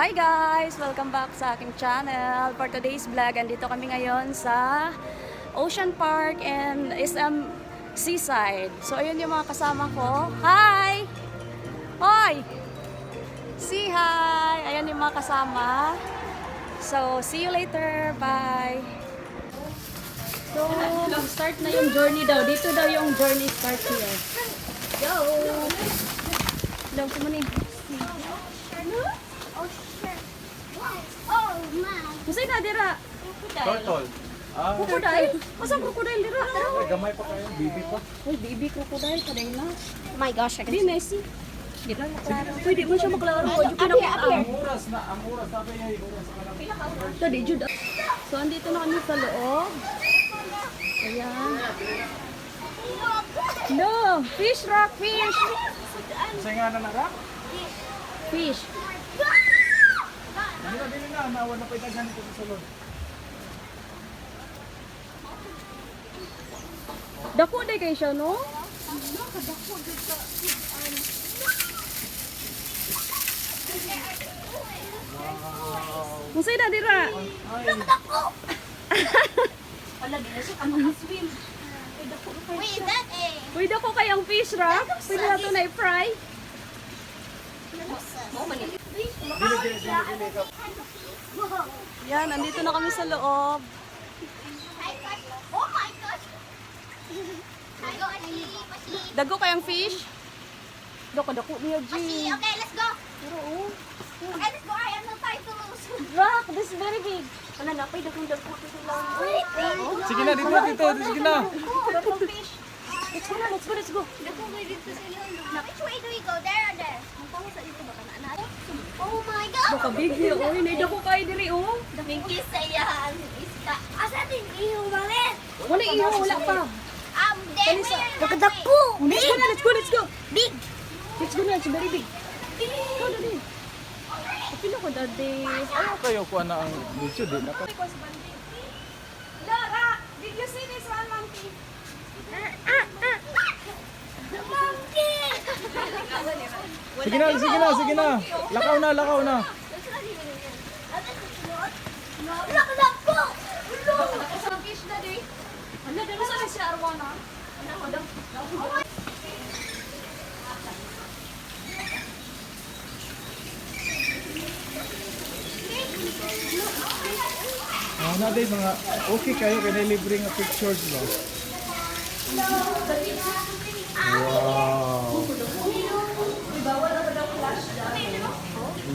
Hi guys! Welcome back sa aking channel. For today's vlog, andito kami ngayon sa Ocean Park and SM Seaside. So ayun yung mga kasama ko. Hi! Hoy! See hi! Ayan yung mga kasama. So, see you later. Bye! So, start na yung journey daw. Dito daw yung journey start here. Go! Daw, kumani. Oh, man. Kusay na dira. Turtle. Ah, Crocodile. Masa crocodile dira? ay, gamay pa kayo. Bibi pa. Uy, baby crocodile pa na. Oh my gosh, I Di Messi. Di lang maklaro. Pwede mo siya maklaro. Pwede ko na Ang oras na, ang oras sabi niya, yung oras ka lang. Ito, di Jude. So, andito na kami sa loob. Ayan. No! Fish rock, fish! Sa nga na nara? Fish. Na, hindi na, na pa itagan ko sa salon. Dako day kay siya, no? Musay na dira. Wait, is that a... Pwede ko kayang fish rock. Pwede na ito na i-fry. Yan, nandito na kami sa loob. Oh my gosh. Dago kayang fish. Dako, dako niya, G. Okay, let's go. Pero, oh. Okay, let's go. I have no time to lose. Rock, this is very big. Wala na, pwede kong dako ito sila. Wait, wait. Sige na, dito, dito, sige na. Dako fish. Let's go na, let's go, let's go. Which way do we go? There or there? Oh my God. Baka big niya, oh. Nay, dako kayo diri, oh. Minky sayan. Iska. Asa din iyo bakit? Wala iyo, wala pa. Um, Kanisa, Nakadako. Let's go let's go, let's go. Big. Let's go na, it's very big. Go na din. Kapila ko dati. Ayaw kayo kuha na ang video, di na pa. Lara, did you see this one Sige na, sige na, sige na. Lakaw na, lakaw na. Nakadako. Sa fish na di. Ano, dito sa siya arwana? Ano? Ah, na din mga okay kayo kaya libre nga pictures ba? Wow.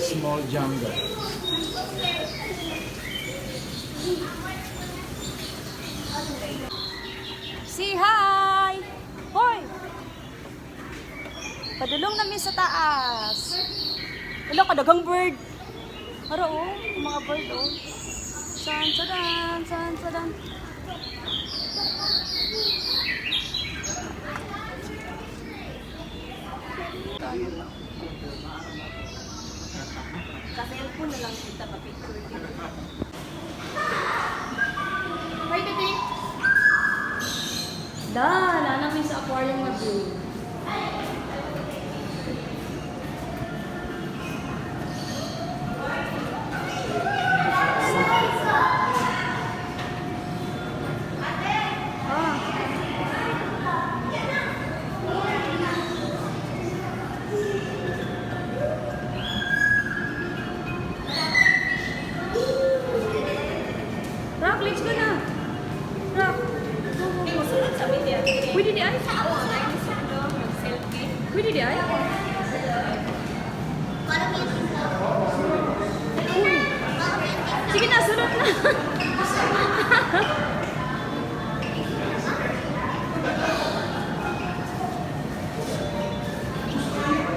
Small jungle. Say hi! Hoy! Padulong namin sa taas. Wala ka dagang bird. Haro oh, mga bird oh. San sadan, san sadan. Sa cellphone na lang kita pa-picture Hi, baby! Da, na namin sa aquarium na blue.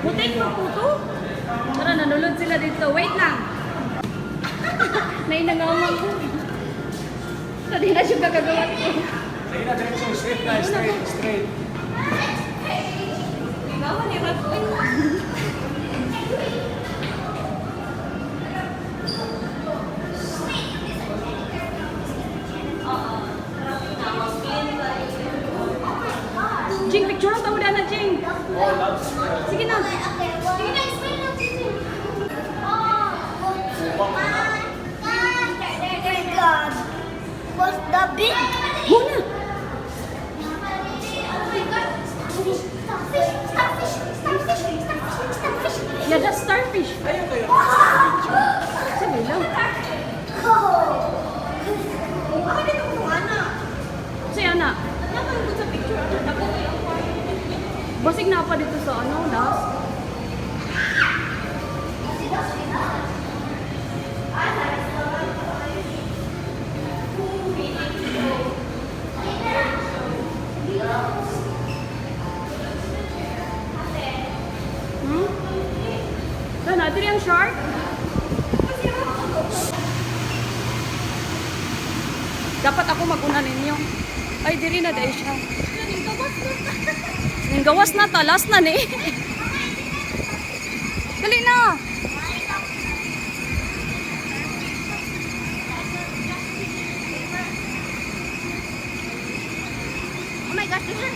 Butik mo po to. Tara, nanulod sila dito. Wait lang. Nainangawan ko. Tadi na siya gagagawa ko. Sige na, diretso. Straight na, straight, straight. Gawa ni Rat. Jing, picture ang tawag. Sige na. Sige na, explain lang. Was the big? Muna. Starfish, starfish, starfish, starfish, starfish. Yeah, that's starfish. Ayun kayo. Sige lang. Bakit ito mo anak? Si Ana. Naman ko sa picture. Basig na pa dito sa ano, nas. Hmm? Ano, natin yung shark? Dapat ako maguna ninyo. Ay, diri na dahil siya. Yung gawas na, talas na ni. Dali na. Oh my gosh, this is.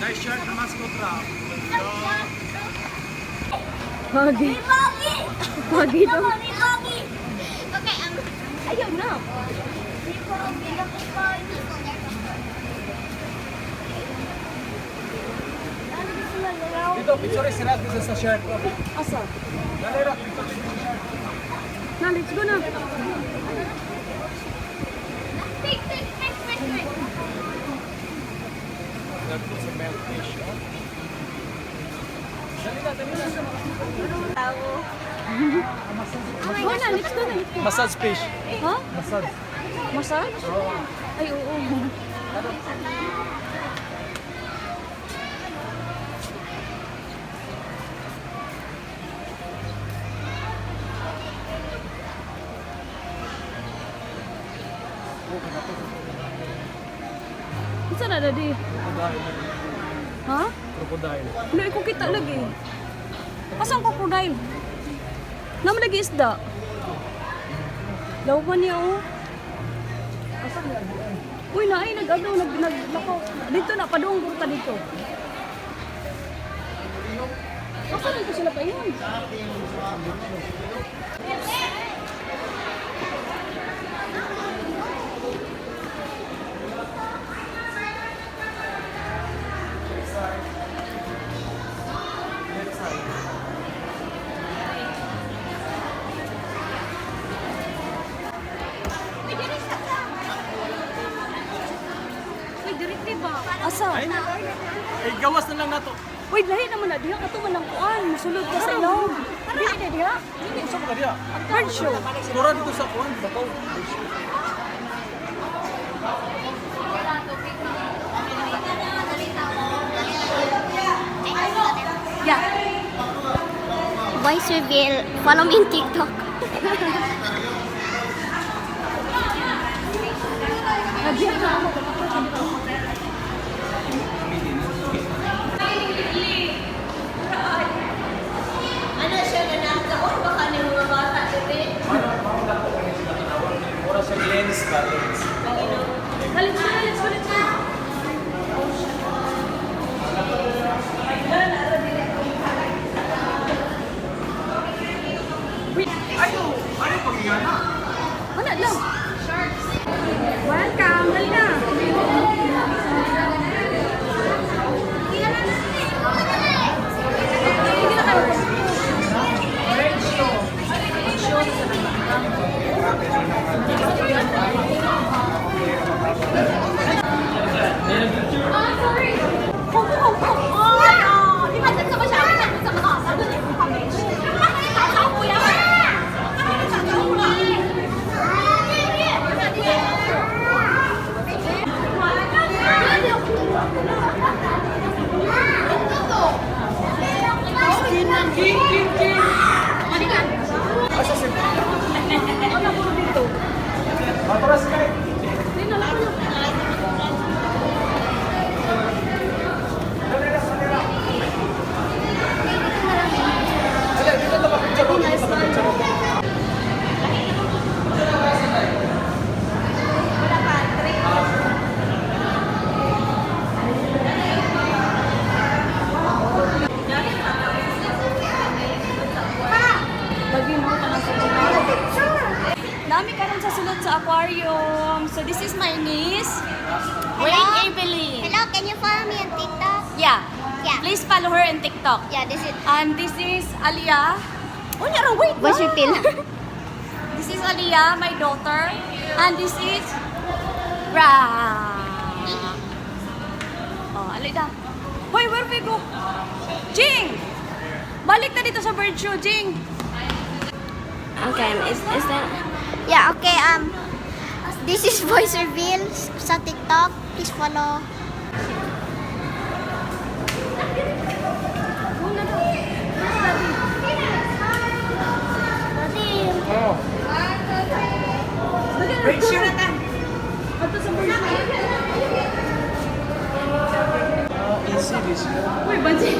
Nice shirt na mascot ra. Hagi. Pogi! Hagi daw. Pogi, Pogi! Okay, um, Ayaw na. si Pogi, look at Pogi. Ano gusto mo lalaw? Dito, picture is rat dito sa shirt ko. Asa? Dali rat, picture dito sa shirt. Na, let's go na. Take, take, take, take, take. That was a male fish. oh. Dali na, dali na. Tao. Go na, let's go na. let's go. Massage fish. Ha? Massage. Massage? Ay, oo. Isa Crocodile. Wala ko kita lagi. Pasang crocodile? Naman lagi isda. Lawan niya oh. Uy, na ay nag-ano, nag naglakaw. Dito na, padung ta dito. Asa dito sila pa yun? Asa? Ay, ay, gawas na lang nato. Uy, lahi naman na diha. Ato man ang kuan. Musulod ka sa ilong. Dili na diha. Usa pa ka diya. Bird show. Tura dito sa kuwan, bakaw. Yeah. Voice reveal. Follow me in TikTok. Na ako. Ano siya na nakaon? Baka ni mga bata ito. Ora sa lens ba? Lens. Let's go, let's go, let's go. Wait, Ayo, ano pag igana? wala lang. Welcome, dali na. Hindi na kayo. Ah, sorry. Hong Kong, Hong Kong. Oh, di ba dyan sa masyari na sa mga sabi niya kung kami. Bakit ikaw sa kuya? Bakit ikaw sa kuya? aquarium. So this is my niece, Wayne Hello? Evelyn. Hello, can you follow me on TikTok? Yeah. Yeah. Please follow her in TikTok. Yeah, this is And this is Aliyah. Oh, nara, wait. Voice wow. refill. This is Aliyah, my daughter. And this is Ra. Oh, Alida. Hoy, where we go? Jing! Balik na dito sa bird show, Jing. Okay, is, is that... Yeah, okay, um... This is voice reveal sa TikTok. Please follow. Oh. Bird show na tan. Ato sa show. Uh, easy this. Uy, bansi.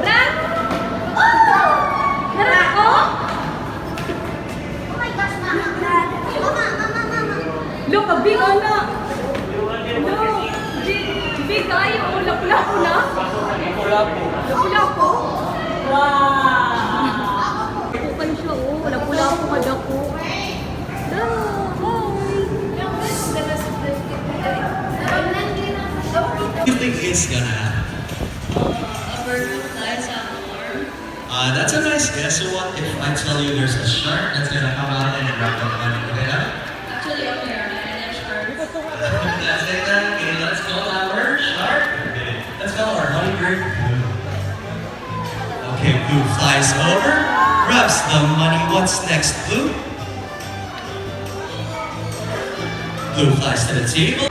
Ran! Ran ako? Oh my gosh, mama. Mama, mama, mama. Look, a big anak. Look, big, kayo. Oh, lapu-lapu na. Lapu-lapu. Lapu-lapu? Wow! Is gonna happen? Uh, that's a nice guess. So what if I tell you there's a shark that's gonna come out and grab the money? Okay, huh? Actually, okay, I'm sure. Let's take that. Okay, let's call our shark. Okay, let's call our hummingbird Blue. Okay, Blue flies over, grabs the money. What's next, Blue? Blue flies to the table.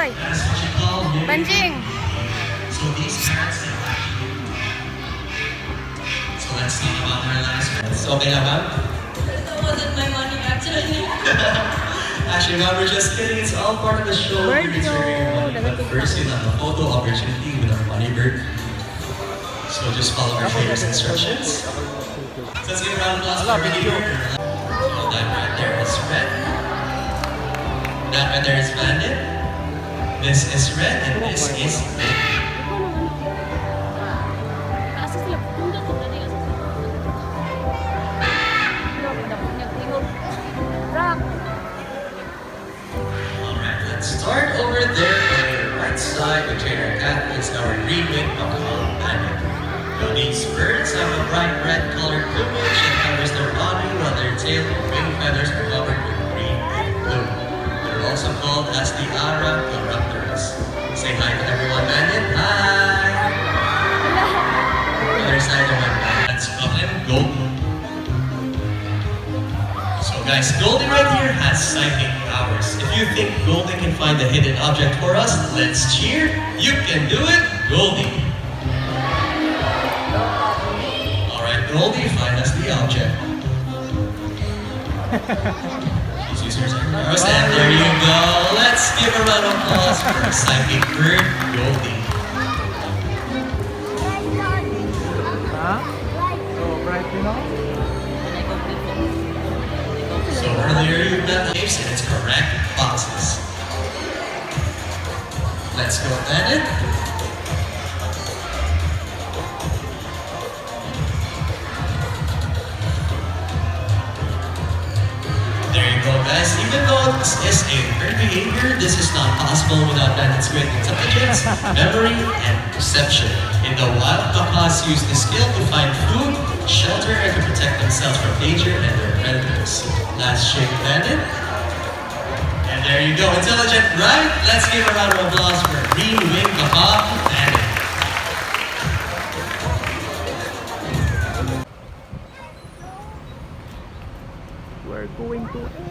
Hoy, That's what you call hearing. Banjing. So these parents can actually So let's talk about their lives. It's okay na? That wasn't my money, actually. Actually ma'am, we're just kidding. It's all part of the show. Bird returning your money. But first, you have a photo opportunity with our money bird. So just follow our trader's instructions. So let's give a round of applause for our video. So that right there is red. That right there is bandit. This is red and this is red. Kasi sila, punta ko na niya sa Rock. Alright, let's start over there on the right side. The trainer cat is our green wing macaw bandit. Now these birds have a bright red colored plumage that covers their body while their tail and wing feathers are covered with also called as the Arachnopterus. Say hi to everyone, bandit. Hi! Other side of my bandit's coming, golden. So guys, Golden right here has psychic powers. If you think Golden can find the hidden object for us, let's cheer. You can do it, Goldie. Alright, Goldie, find us the object. Please use yours and there you go. Let's give a round of applause for psychic bird, Goldie. So earlier you got shapes and it's correct boxes. Let's go Bandit. guys, even though this is a weird behavior, this is not possible without balance great intelligence, memory, and perception. In the wild, papas use this skill to find food, shelter, and to protect themselves from danger and their predators. Last shake landed. And there you go, intelligent, right? Let's give a round of applause for Green Wing Papa Bandit. we're going to